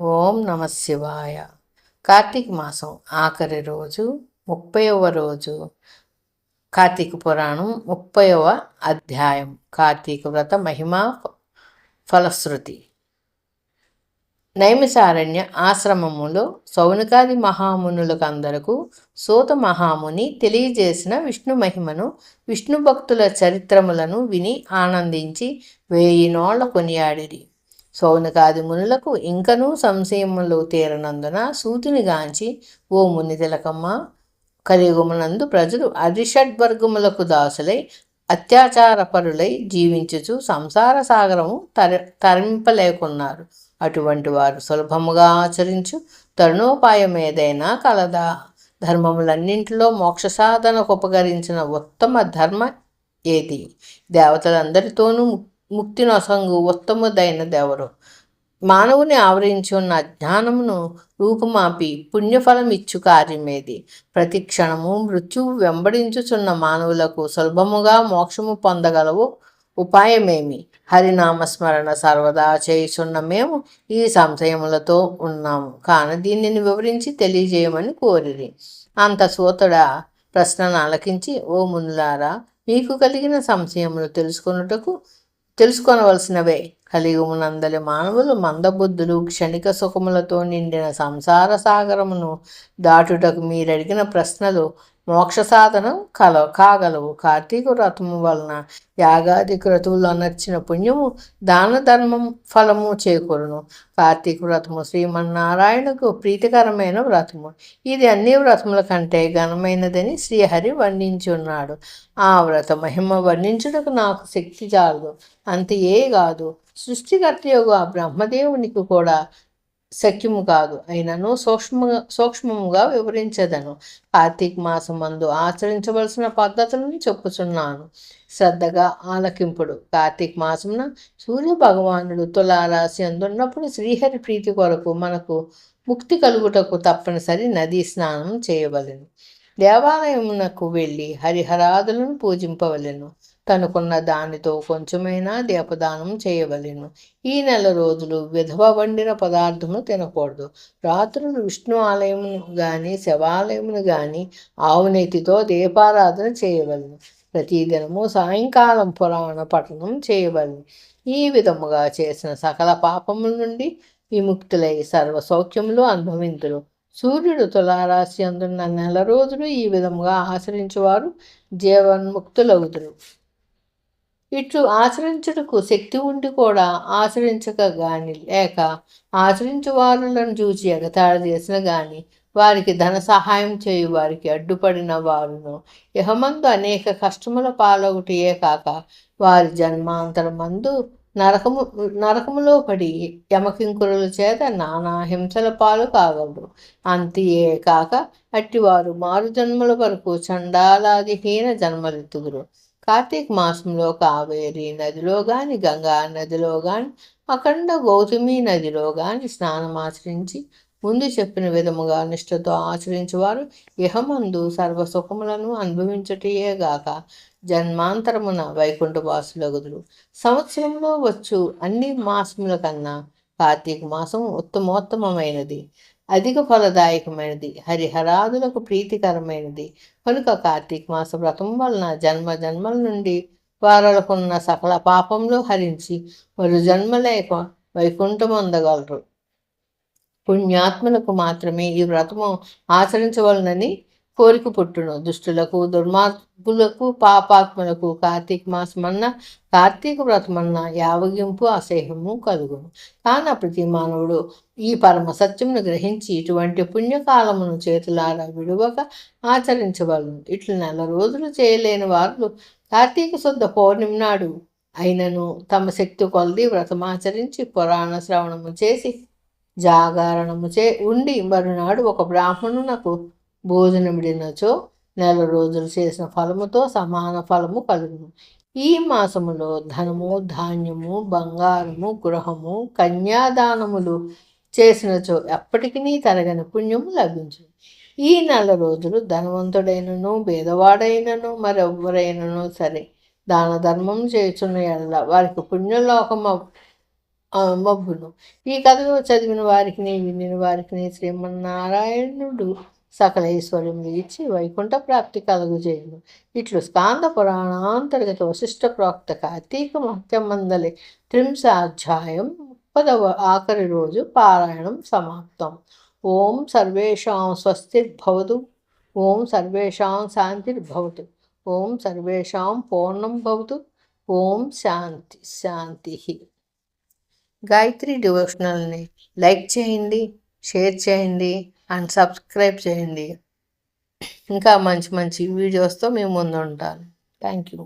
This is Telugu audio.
ఓం నమ శివాయ. కార్తీక మాసం ఆఖరి రోజు ముప్పైవ రోజు కార్తీక పురాణం ముప్పైవ అధ్యాయం కార్తీక వ్రత మహిమ ఫలశ్రుతి. నైమిసారణ్య ఆశ్రమములో సౌనకాది మహామునులకందరకు సూత మహాముని తెలియజేసిన విష్ణు మహిమను విష్ణు భక్తుల చరిత్రములను విని ఆనందించి వేయి నోళ్ళ కొనియాడిరి. సౌనకాది మునులకు ఇంకనూ సంశయములు తీరనందున సూతిని గాంచి ఓ ముని తిలకమ్మ కలియుగమునందు ప్రజలు అరిషడ్వర్గములకు దాసులై అత్యాచారపరులై జీవించుచు సంసార సాగరము తర తరింపలేకున్నారు అటువంటి వారు సులభముగా ఆచరించు తరుణోపాయం ఏదైనా కలదా. ధర్మములన్నింటిలో మోక్ష సాధనకు ఉపకరించిన ఉత్తమ ధర్మ ఏది? దేవతలందరితోనూ ముక్తి నొసంగు ఉత్తముదైనదెవరు మానవుని ఆవరించి ఉన్న జ్ఞానమును రూపుమాపి పుణ్యఫలమిచ్చు కార్యమేది. ప్రతి క్షణము మృత్యువు వెంబడించుచున్న మానవులకు సులభముగా మోక్షము పొందగలవు ఉపాయమేమి? హరినామస్మరణ సర్వదా చేయుచున్న మేము ఈ సంశయములతో ఉన్నాము. కానీ దీనిని వివరించి తెలియజేయమని కోరిరి. అంత సూతడ ప్రశ్నను ఆలకించి ఓ మునులారా మీకు కలిగిన సంశయములు తెలుసుకున్నటకు తెలుసుకొనవలసినవే. కలియుగమునందలి మానవులు మందబుద్ధులు క్షణిక సుఖములతో నిండిన సంసార సాగరమును దాటుటకు మీరడిగిన ప్రశ్నలు మోక్ష సాధనం కల కాగలవు. కార్తీక వ్రతము వలన యాగాది క్రతువులు అనర్చిన పుణ్యము దాన ధర్మం ఫలము చేకూరును. కార్తీక వ్రతము శ్రీమన్నారాయణకు ప్రీతికరమైన వ్రతము. ఇది అన్ని వ్రతముల కంటే ఘనమైనదని శ్రీహరి వర్ణించి ఉన్నాడు ఆ వ్రత మహిమ వర్ణించుటకు నాకు శక్తి చాలదు. అంతే కాదు. సృష్టికర్త బ్రహ్మదేవునికి కూడా శక్యము కాదు. అయినను సూక్ష్మ సూక్ష్మముగా వివరించదను. కార్తీక మాసం మందు ఆచరించవలసిన పద్ధతులను చెప్పుచున్నాను. శ్రద్ధగా ఆలకింపుడు. కార్తీక మాసమున సూర్య భగవానుడు తులారాశి అందున్నప్పుడు శ్రీహరి ప్రీతి కొరకు మనకు ముక్తి కలుగుటకు తప్పనిసరి నదీ స్నానం చేయవలెను. దేవాలయమునకు వెళ్ళి హరిహరాదులను పూజింపవలెను. తనుకున్న దానితో కొంచెమైనా దీపదానం చేయవలెను. ఈ నెల రోజులు విధవ వండిన పదార్థము తినకూడదు. రాత్రులు విష్ణు ఆలయమును కానీ శివాలయమును కానీ ఆవునెతితో దీపారాధన చేయవలను. ప్రతిదినము సాయంకాలం పురాణ పఠనం చేయవలను. ఈ విధముగా చేసిన సకల పాపముల నుండి విముక్తులై సర్వ సౌఖ్యములు అనుభవింతులు సూర్యుడు తులారాశి అందున్న నెల రోజులు ఈ విధముగా ఆచరించేవారు. జీవన్ముక్తులవుతురు ఇట్లు ఆచరించుటకు శక్తి ఉండి కూడా ఆచరించక గాని లేక ఆచరించు వారులను చూచి ఎగతాళి చేసిన గాని వారికి ధన సహాయం చేయు వారికి అడ్డుపడిన వారును. ఇహమందు అనేక కష్టముల పాలొకటియే కాక వారి జన్మాంతరమందు నరకము నరకములో పడి యమకింకురుల చేత నానా హింసల పాలు కాగలరు అంతియే కాక అట్టి వారు మారు జన్మల వరకు చండాలాదిహీన జన్మలెత్తుగురు కార్తీక మాసంలో కావేరి నదిలో కానీ గంగా నదిలో కానీ అఖండ గౌతమి నదిలో కానీ స్నానమాచరించి ముందు చెప్పిన విధముగా నిష్ఠతో ఆచరించేవారు. ఇహమందు సర్వసుఖములను అనుభవించటయేగాక జన్మాంతరమున వైకుంఠవాసులగుదురు. సంవత్సరంలో వచ్చు అన్ని మాసముల కన్నా కార్తీక మాసం ఉత్తమోత్తమైనది అధిక ఫలదాయకమైనది హరిహరాదులకు ప్రీతికరమైనది. కనుక కార్తీక మాస వ్రతం వలన జన్మ జన్మల నుండి వారలకున్న సకల పాపంలో హరించి మరు జన్మ లేక వైకుంఠం అందగలరు. పుణ్యాత్మలకు మాత్రమే ఈ వ్రతము ఆచరించవలనని కోరిక పుట్టును. దుష్టులకు దుర్మార్గులకు పాపాత్మలకు కార్తీక మాసమన్న కార్తీక వ్రతమన్న యావగింపు అసహ్యము కలుగును. కాన ప్రతి మానవుడు ఈ పరమ సత్యమును గ్రహించి ఇటువంటి పుణ్యకాలమును చేతులారా విడువక ఆచరించవలను. ఇట్లు నెల రోజులు చేయలేని వారు కార్తీక శుద్ధ పౌర్ణమి నాడు అయినను తమ శక్తి కొలది వ్రతమాచరించి పురాణ శ్రవణము చేసి జాగరణము చే ఉండి మరునాడు ఒక బ్రాహ్మణునకు భోజనమిడినచో నెల రోజులు చేసిన ఫలముతో సమాన ఫలము కలుగును. ఈ మాసములో ధనము ధాన్యము బంగారము గృహము కన్యాదానములు చేసినచో ఎప్పటికీ తరగని పుణ్యము లభించు ఈ నెల రోజులు ధనవంతుడైనను భేదవాడైనను మరెవరైనను సరే దాన ధర్మం చేస్తున్న ఎడల వారికి పుణ్యలోకం మబ్బును. ఈ కథలో చదివిన వారికి వినిన వారికి శ్రీమన్నారాయణుడు సకల ఐశ్వర్యములు ఇచ్చి వైకుంఠ ప్రాప్తి కలుగు చేయను. ఇట్లు స్కాంద పురాణాంతర్గత వశిష్ట ప్రోక్త కార్తీక మహత్యమందలి త్రింశాధ్యాయం ముప్పదవ ఆఖరి రోజు పారాయణం సమాప్తం. ఓం సర్వేషాం స్వస్తిర్భవతు ఓం సర్వేషాం శాంతిర్భవతు ఓం సర్వేషాం పూర్ణం భవతు ఓం శాంతి శాంతి. గాయత్రి డివోషనల్ని లైక్ చేయండి షేర్ చేయండి అండ్ సబ్స్క్రైబ్ చేయండి. ఇంకా మంచి మంచి వీడియోస్తో మేము ముందు ఉంటాను థ్యాంక్ యూ